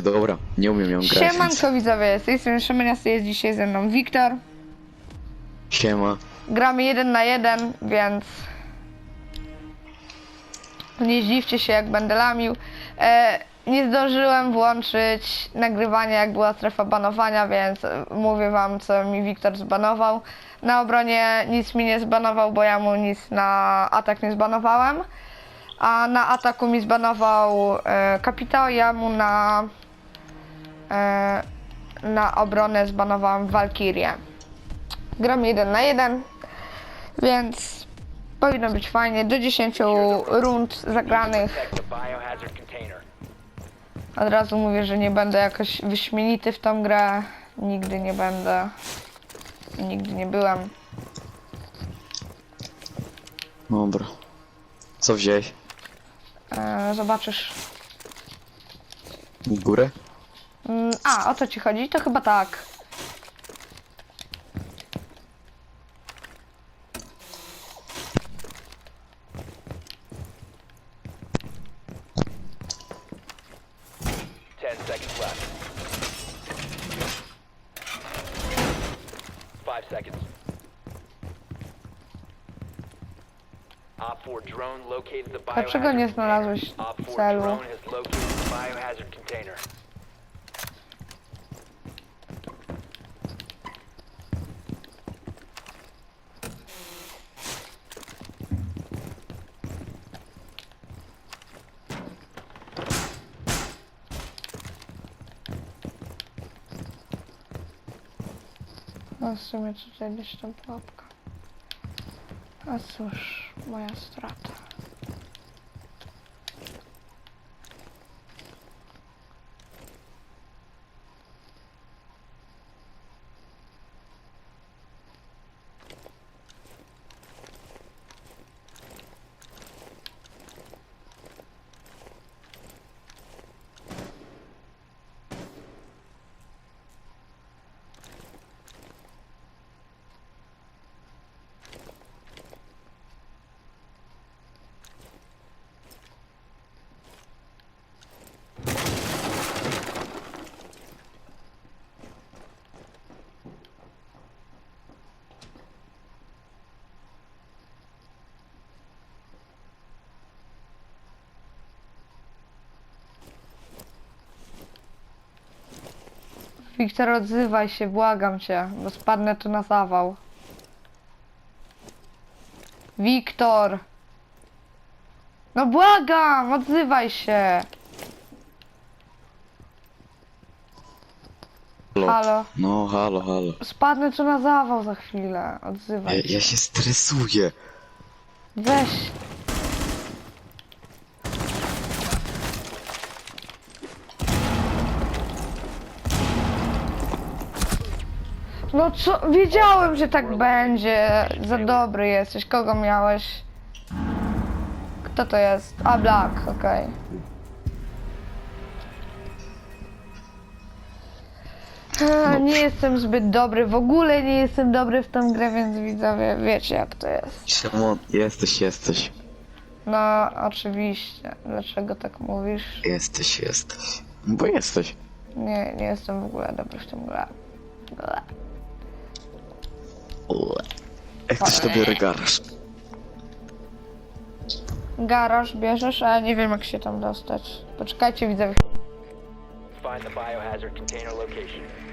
Dobra, nie umiem ją grać. Więc... Siemanko widzowie, z tej strony Szymenias, jest dzisiaj ze mną Wiktor. Siema. Gramy jeden na jeden, więc nie zdziwcie się jak będę lamił. E, nie zdążyłem włączyć nagrywania jak była strefa banowania, więc mówię wam co mi Wiktor zbanował. Na obronie nic mi nie zbanował, bo ja mu nic na atak nie zbanowałem. A na ataku mi zbanował e, kapitał, ja mu na na obronę zbanowałam Walkirię. Gram jeden na jeden, więc powinno być fajnie. Do 10 rund zagranych. Od razu mówię, że nie będę jakoś wyśmienity w tą grę. Nigdy nie będę. Nigdy nie byłem. Dobra. Co wziąłeś? E, zobaczysz. Górę? Mm, a, o co ci chodzi? To chyba tak. Ten seconds left. Five seconds. Op 4 drone located the Dlaczego nie znalazłeś container. Op 4 celu? drone has located the biohazard container. No w sumie tutaj gdzieś tam pułapka. A cóż, moja strata. Wiktor, odzywaj się, błagam cię, bo spadnę tu na zawał. Wiktor! No błagam, odzywaj się! Halo? No, halo, halo. Spadnę tu na zawał za chwilę, Ja, odzywaj się. ja się stresuję. Weź. No co? Wiedziałem, że tak będzie. Za dobry jesteś. Kogo miałeś? Kto to jest? A, Black, okej. A, Nie jestem zbyt dobry, w ogóle nie jestem dobry w tą grę, więc widzowie wiecie jak to jest. Szymon, jesteś, jesteś. No, oczywiście. Dlaczego tak mówisz? Jesteś, jesteś. Bo jesteś. Nie, nie jestem w ogóle dobry w tym grę. Ble. Jak ktoś to biorę garaż. Garaż bierzesz, ale nie wiem jak się tam dostać. Poczekajcie, widzę. Find the biohazard container location.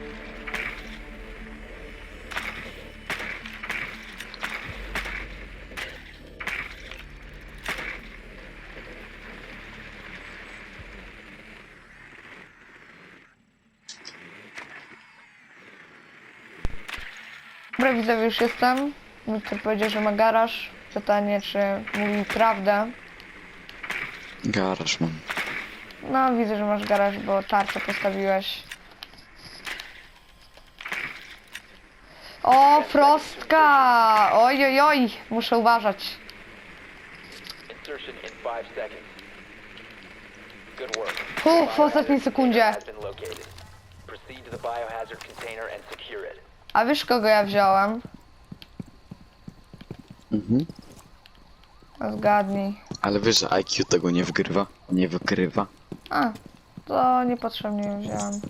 Dobra, widzowie, już jestem. Wiktor powiedział, że ma garaż. Pytanie, czy mówi prawdę. Garaż mam. No, widzę, że masz garaż, bo tarczę postawiłeś. O, frostka! Oj, oj, oj! Muszę uważać. Insertion in five seconds. Good work. Uf, w ostatniej sekundzie. Has been located. Proceed to the biohazard container and secure it. A wiesz, kogo ja wziąłem? Mhm. Zgadnij. Ale wiesz, że IQ tego nie wgrywa? Nie wykrywa? A, To niepotrzebnie ją wziąłem.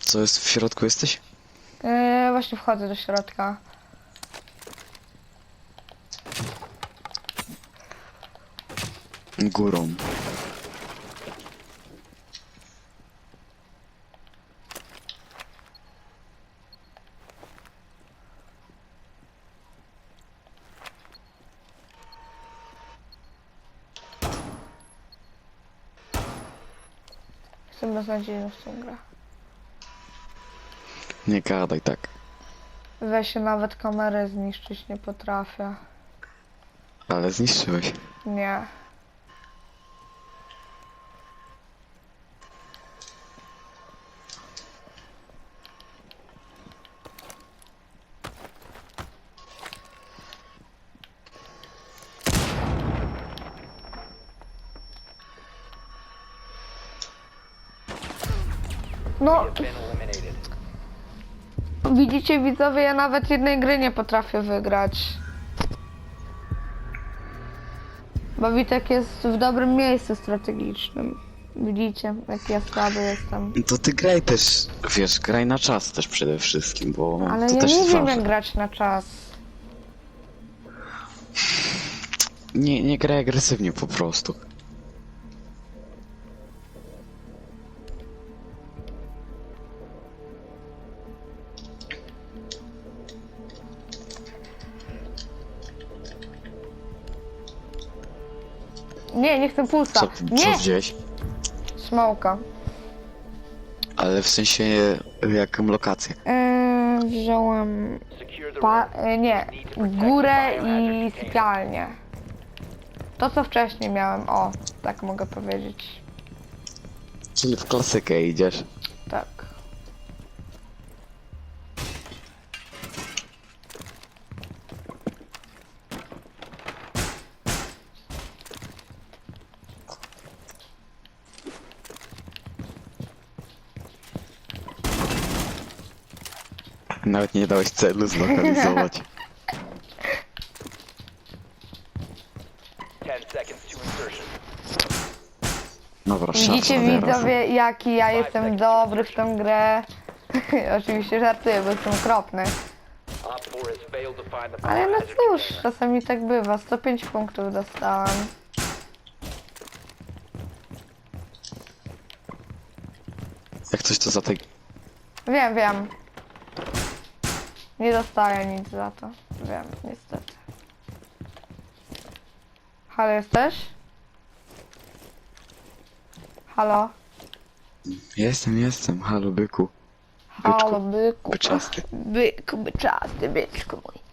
Co jest w środku jesteś? Yy, właśnie wchodzę do środka. Górą. Jestem beznadziejny w tą grę. Nie gadaj tak. Weź się nawet kamerę zniszczyć nie potrafię. Ale zniszczyłeś. Nie. No, widzicie widzowie, ja nawet jednej gry nie potrafię wygrać. Bo Witek jest w dobrym miejscu strategicznym. Widzicie, jak ja słaby jestem. To ty graj też, wiesz, graj na czas też przede wszystkim, bo Ale to ja też nie jest wiem ważne. jak grać na czas. Nie, nie graj agresywnie po prostu. Pulsa. Co, co nie! wziąłeś? Smoka. Ale w sensie jaką lokację? Yy, wziąłem pa- yy, nie, górę i sypialnię. To co wcześniej miałem, o, tak mogę powiedzieć. Czyli w klasykę idziesz. Tak. Nawet nie dałeś celu zlokalizować. 10 seconds to insertion. Dobra, Widzicie teraz. widzowie, jaki ja jestem dobry w tę grę. Oczywiście żartuję, bo jestem okropny. Op 4 has failed to find the Ale no cóż, czasami tak bywa. 105 punktów dostałam. Jak coś to za tej... Wiem, wiem. Nie dostaję nic za to. Wiem, niestety. Halo, jesteś? Halo? Jestem, jestem, halo byku. Halo, byku. Byczasty. Byku, byczasty, byczku mój.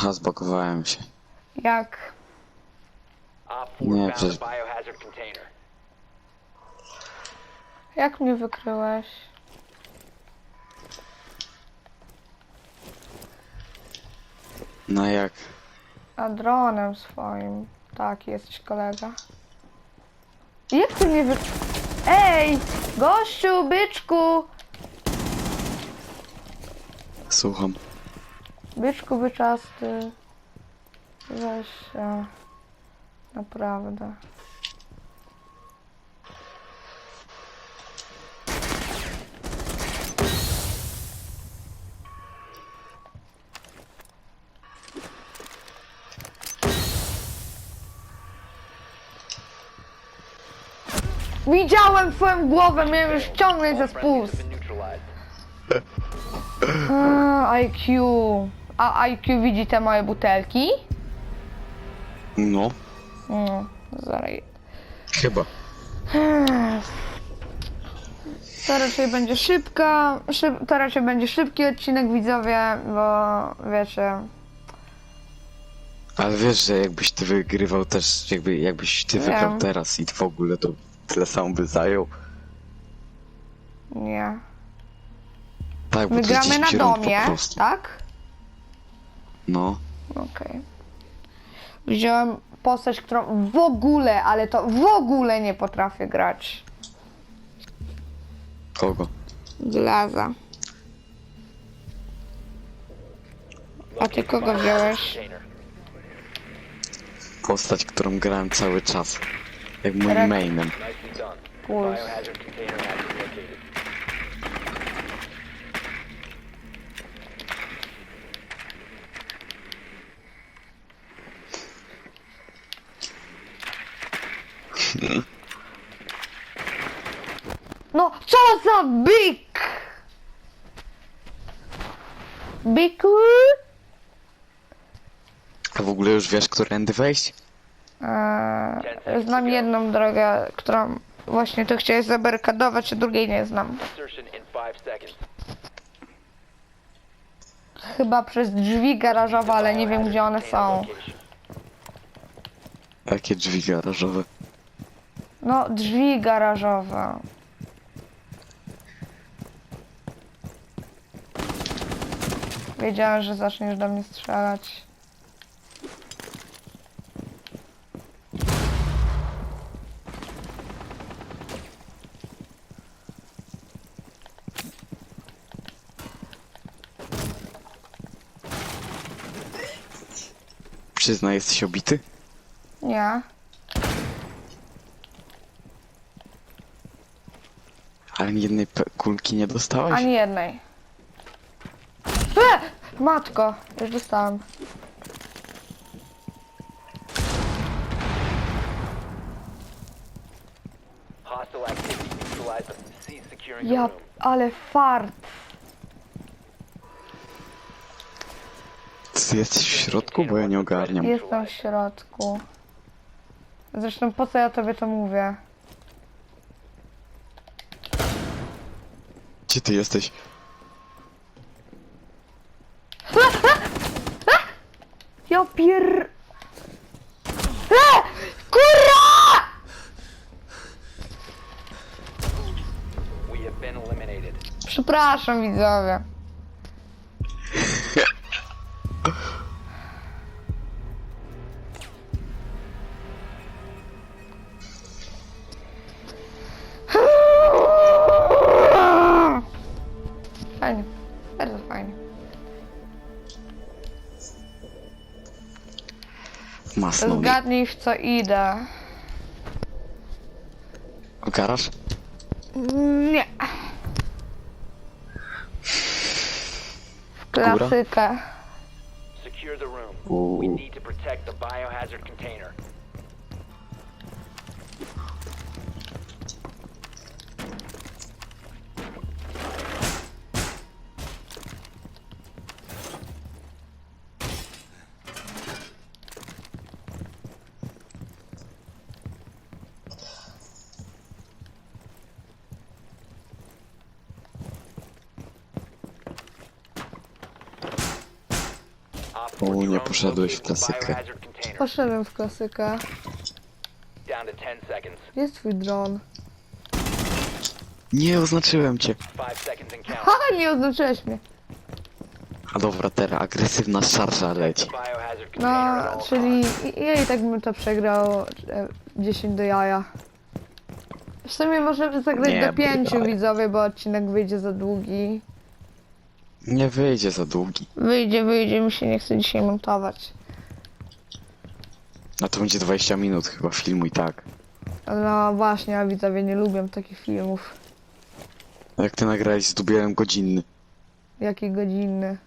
Aha, zbagowałem się. Jak? Op 4 Nie, found przecież- the biohazard container. Jak mnie wykryłeś? No jak? A dronem swoim. Tak, jesteś kolega. Jak ty mnie wy... Ej! Gościu, byczku! Słucham. Byczku byczasty. Weź się. Naprawdę. Widziałem twoją głowę, miałem już ciągnąć friendlies spust. A, IQ. A IQ widzi te moje butelki? No, No, zaraz. chyba. To raczej będzie szybka, szyb, to raczej będzie szybki odcinek widzowie, bo wiecie, Ale wiesz, że jakbyś ty wygrywał też, jakby, jakbyś ty Wiem. wygrał teraz i w ogóle to tyle samo by zajął. Nie. Tak, bo My to jest gramy na 10 rund domie, po prostu. tak? No. Okej. Wziąłem postać, którą w ogóle, ale to w ogóle nie potrafię grać. Kogo? Glaza. A ty kogo wziąłeś? Postać, którą grałem cały czas. Jak moim mainem. Puls. Biohazard container has been located. No, co za byk! Byku? A w ogóle już wiesz, którędy wejść? Eee, znam jedną drogę, którą właśnie tu chciałeś zabarykadować, a drugiej nie znam. Insertion in 5 seconds. Chyba przez drzwi garażowe, ale nie wiem gdzie one są. Jakie drzwi garażowe? No, drzwi garażowe. Wiedziałem, że zaczniesz do mnie strzelać. Przyznaj, jesteś obity? Nie. Ani jednej pe- kulki nie dostałeś? Ani jednej. E! Matko, już dostałem. Hostile activity neutralize them. Cease securing Ja, room. ale fart. Ty jesteś w środku, bo ja nie ogarniam. Jestem w środku. Zresztą po co ja tobie to mówię? Gdzie ty jesteś? Ja pier... E! Kurwa! We have been eliminated. Przepraszam widzowie. Bardzo fajnie. Masno mi. Zgadnij w co idę. W garaż? Nie. W klasykę. Secure the room. We need to protect the biohazard container. O, nie poszedłeś w klasykę. Poszedłem w klasykę. Down to 10 seconds. Jest twój dron. Nie oznaczyłem cię. 5 seconds and count. Ha, nie oznaczyłeś mnie. A dobra, teraz agresywna szarża leci. No, czyli ja i tak bym to przegrał e, 10 do jaja. W sumie możemy zagrać Nie, do 5 jaja. widzowie, bo odcinek wyjdzie za długi. Nie wyjdzie za długi. Wyjdzie, wyjdzie, mi się nie chce dzisiaj montować. A to będzie 20 minut chyba filmu i tak. No właśnie, a widzowie nie lubią takich filmów. Jak ty nagrałeś z dubielem godzinny. Jaki godzinny.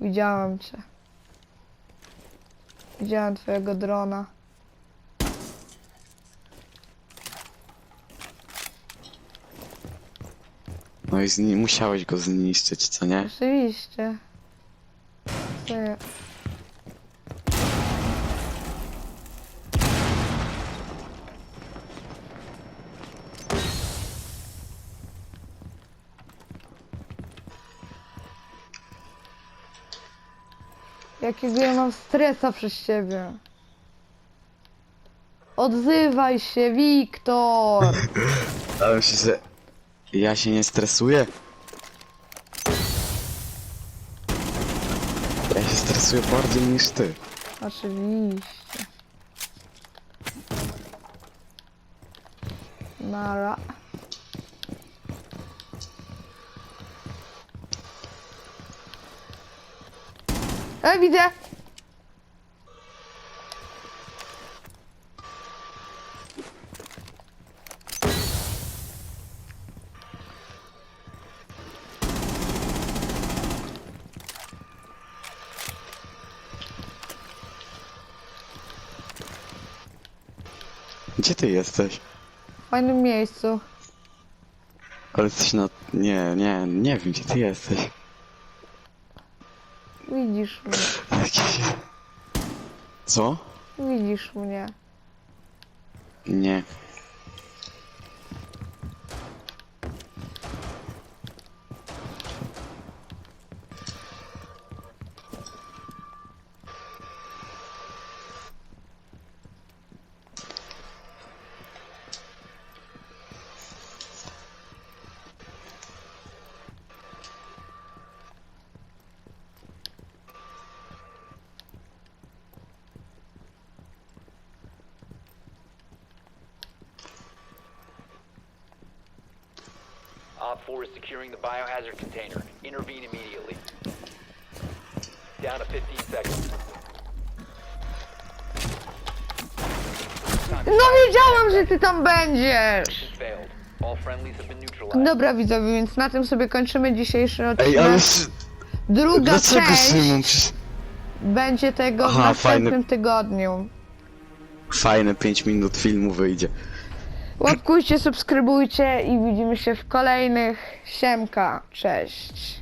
Widziałam cię. Widziałam twojego drona. I zni- musiałeś go zniszczyć, co nie? Oczywiście. Ty. Jakiego ja mam stresa przez ciebie. Odzywaj się, Wiktor! Ale myślę, że Ja się nie stresuję. Ja się stresuję bardziej niż ty. Oczywiście. Nara. E, widzę! Gdzie ty jesteś? W fajnym miejscu. Ale jesteś na... Nie, nie, nie wiem gdzie ty jesteś. Widzisz mnie. Jakieś... Co? Widzisz mnie. Nie. Op 4 is securing the biohazard container. Intervene immediately. Down to 15 seconds. No wiedziałam, że ty tam będziesz! Mission failed. All friendlies have been neutralized. Dobra widzowie, więc na tym sobie kończymy dzisiejszy odcinek. Ej, ale... s- Druga Dlaczego część Szymon? Przecież... będzie tego w Aha, następnym fajny- tygodniu. Fajne 5 minut filmu wyjdzie. Łapkujcie, subskrybujcie i widzimy się w kolejnych. Siemka, cześć.